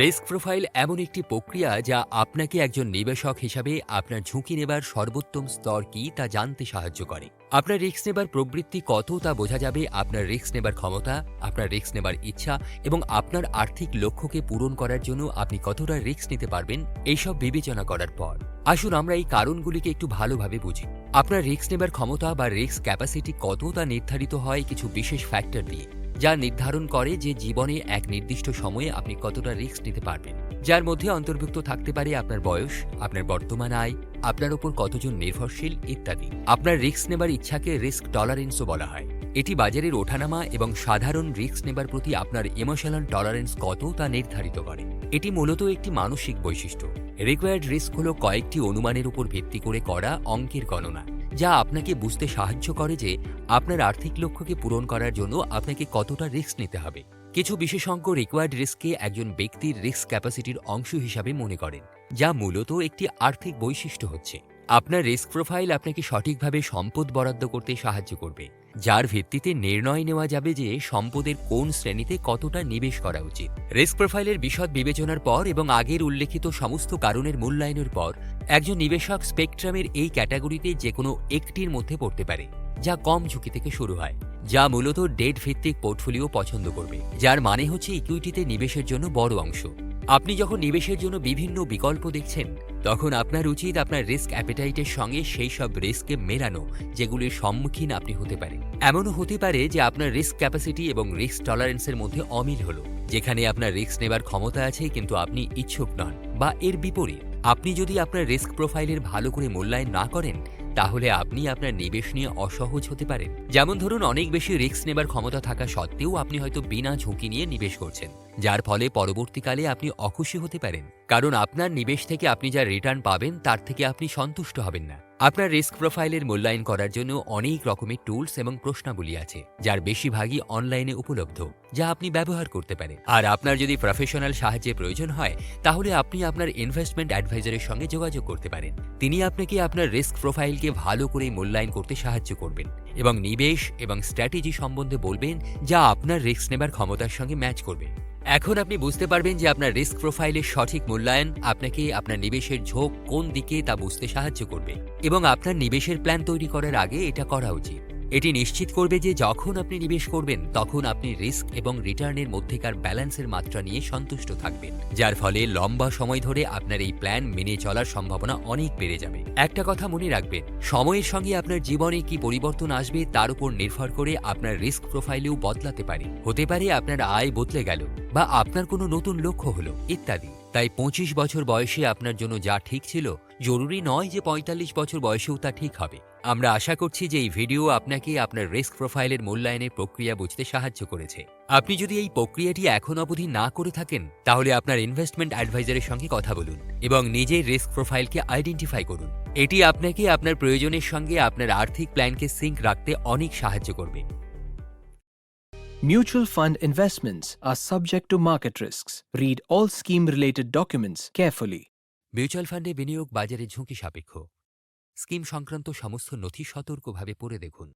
Risk profile এমন একটি প্রক্রিয়া যা আপনাকে একজন নিবেশক হিসাবে আপনার ঝুঁকি নেবার সর্বোত্তম স্তর কি তা জানতে সাহায্য করে। আপনার রিস্ক নেবার প্রবৃত্তি কত তা বোঝা যাবে আপনার রিস্ক নেবার ক্ষমতা, আপনার রিস্ক নেবার ইচ্ছা এবং আপনার আর্থিক লক্ষ্যকে পূরণ করার জন্য আপনি কতটা রিস্ক নিতে পারবেন এইসব বিবেচনা করার পর। আসুন আমরা এই কারণগুলিকে একটু ভালোভাবে বুঝি। আপনার রিস্ক নেবার ক্ষমতা বা রিস্ক ক্যাপাসিটি কত তা নির্ধারিত হয় কিছু বিশেষ ফ্যাক্টর দিয়ে যা নির্ধারণ করে যে জীবনে এক নির্দিষ্ট সময়ে আপনি কতটা রিস্ক নিতে পারবেন। যার মধ্যে অন্তর্ভুক্ত থাকতে পারে আপনার বয়স, আপনার বর্তমান আয়, আপনার উপর কতজন নির্ভরশীল, ইত্যাদি। আপনার রিস্ক নেবার ইচ্ছাকে রিস্ক টলারেন্সও বলা হয়। এটি বাজারের ওঠানামা এবং সাধারণ রিস্ক নেবার প্রতি আপনার ইমোশনাল টলারেন্স কত তা নির্ধারিত করে। এটি মূলত একটি মানসিক বৈশিষ্ট্য। রিকোয়ার্ড রিস্ক হল কয়েকটি অনুমানের উপর ভিত্তি করে করা অঙ্কের গণনা, যা আপনাকে বুঝতে সাহায্য করে যে আপনার আর্থিক লক্ষ্যকে পূরণ করার জন্য আপনাকে কতটা রিস্ক নিতে হবে। কিছু বিশেষজ্ঞ রিকোয়ার্ড রিস্ককে একজন ব্যক্তির রিস্ক ক্যাপাসিটির অংশ হিসাবে মনে করেন, যা মূলত একটি আর্থিক বৈশিষ্ট্য হচ্ছে। আপনার রিস্ক প্রোফাইল আপনাকে সঠিকভাবে সম্পদ বরাদ্দ করতে সাহায্য করবে। যার ভিত্তিতে নির্ণয় নেওয়া যাবে যে সম্পদের কোন শ্রেণীতে কতটা নিবেশ করা উচিত। রিস্ক প্রোফাইলের বিশদ বিবেচনার পর এবং আগের উল্লেখিত সমস্ত কারণের মূল্যায়নের পর, একজন নিবেশক স্পেকট্রামের এই ক্যাটাগরিতে যে কোনো একটির মধ্যে পড়তে পারে, যা কম ঝুঁকি থেকে শুরু হয়, যা মূলত ডেট ভিত্তিক পোর্টফোলিও পছন্দ করবে, যার মানে হচ্ছে ইকুইটিতে নিবেশের জন্য বড় অংশ। আপনি যখন নিবেশের জন্য বিভিন্ন বিকল্প দেখছেন, তখন আপনার উচিত আপনার রিস্ক অ্যাপেটাইটের সঙ্গে সেই সব রিস্ককে মেলানো, যেগুলির সম্মুখীন আপনি হতে পারেন। এমনও হতে পারে যে আপনার রিস্ক ক্যাপাসিটি এবং রিস্ক টলারেন্সের মধ্যে অমিল হলো, যেখানে আপনার রিস্ক নেবার ক্ষমতা আছে কিন্তু আপনি ইচ্ছুক নন। বা এর বিপরীত, আপনি যদি আপনার রিস্ক প্রোফাইলের ভালো করে মূল্যায়ন না করেন, তাহলে আপনি আপনার নিবেশ নিয়ে অসহজ হতে পারেন। যেমন ধরুন, অনেক বেশি রিস্ক নেবার ক্ষমতা থাকা সত্ত্বেও আপনি হয়তো বিনা ঝুঁকি নিয়ে নিবেশ করছেন। যার ফলে পরবর্তীকালে আপনি অখুশি হতে পারেন। কারণ আপনার নিবেশ থেকে আপনি যা রিটার্ন পাবেন, তার থেকে আপনি সন্তুষ্ট হবেন না। আপনার রিস্ক প্রোফাইলের মূল্যায়ন করার জন্য অনেক রকমের টুলস এবং প্রশ্নাবলী আছে, যার বেশিরভাগই অনলাইনে উপলব্ধ, যা আপনি ব্যবহার করতে পারেন। আর আপনার যদি প্রফেশনাল সাহায্যের প্রয়োজন হয়, তাহলে আপনি আপনার ইনভেস্টমেন্ট অ্যাডভাইজারের সঙ্গে যোগাযোগ করতে পারেন। তিনি আপনাকে আপনার রিস্ক প্রোফাইলকে ভালো করে মূল্যায়ন করতে সাহায্য করবেন এবং নিবেশ এবং স্ট্র্যাটেজি সম্বন্ধে বলবেন, যা আপনার রিস্ক নেবার ক্ষমতার সঙ্গে ম্যাচ করবে। এখন আপনি বুঝতে পারবেন যে আপনার রিস্ক প্রোফাইলের সঠিক মূল্যায়ন আপনাকে আপনার নিবেশের ঝোঁক কোন দিকে তা বুঝতে সাহায্য করবে। এবং আপনার নিবেশের প্ল্যান তৈরি করার আগে এটা করা উচিত। এটি নিশ্চিত করবে যে যখন আপনি নিবেশ করবেন, তখন আপনি রিস্ক এবং রিটার্নের মধ্যেকার ব্যালেন্সের মাত্রা নিয়ে সন্তুষ্ট থাকবেন, যার ফলে লম্বা সময় ধরে আপনার এই প্ল্যান মেনে চলার সম্ভাবনা অনেক বেড়ে যাবে। একটা কথা মনে রাখবেন, সময়ের সঙ্গে আপনার জীবনে কি পরিবর্তন আসবে তার উপর নির্ভর করে আপনার রিস্ক প্রোফাইলেও বদলাতে পারে। হতে পারে আপনার আয় বদলে গেল বা আপনার কোনো নতুন লক্ষ্য হলো, ইত্যাদি। তাই পঁচিশ বছর বয়সে আপনার জন্য যা ঠিক ছিল জরুরি নয় যে পঁয়তাল্লিশ বছর বয়সেও তা ঠিক হবে আমরা আশা করছি যে এই ভিডিও আপনাকে আপনার রিস্ক প্রোফাইলের মূল্যায়নের প্রক্রিয়া বুঝতে সাহায্য করেছে আপনি যদি এই প্রক্রিয়াটি এখন অবধি না করে থাকেন, তাহলে আপনার ইনভেস্টমেন্ট অ্যাডভাইজারের সঙ্গে কথা বলুন এবং নিজের রিস্ক প্রোফাইলকে আইডেন্টিফাই করুন এটি আপনাকে আপনার প্রয়োজনের সঙ্গে আপনার আর্থিক প্ল্যানকে সিঙ্ক রাখতে অনেক সাহায্য করবে Mutual fund investments are subject to market risks. Read all scheme related documents carefully. Mutual ফান্ডে বিনিয়োগ বাজারে ঝুঁকি সাপেক্ষ। স্কিম সংক্রান্ত সমস্ত নথি সতর্কভাবে পড়ে দেখুন।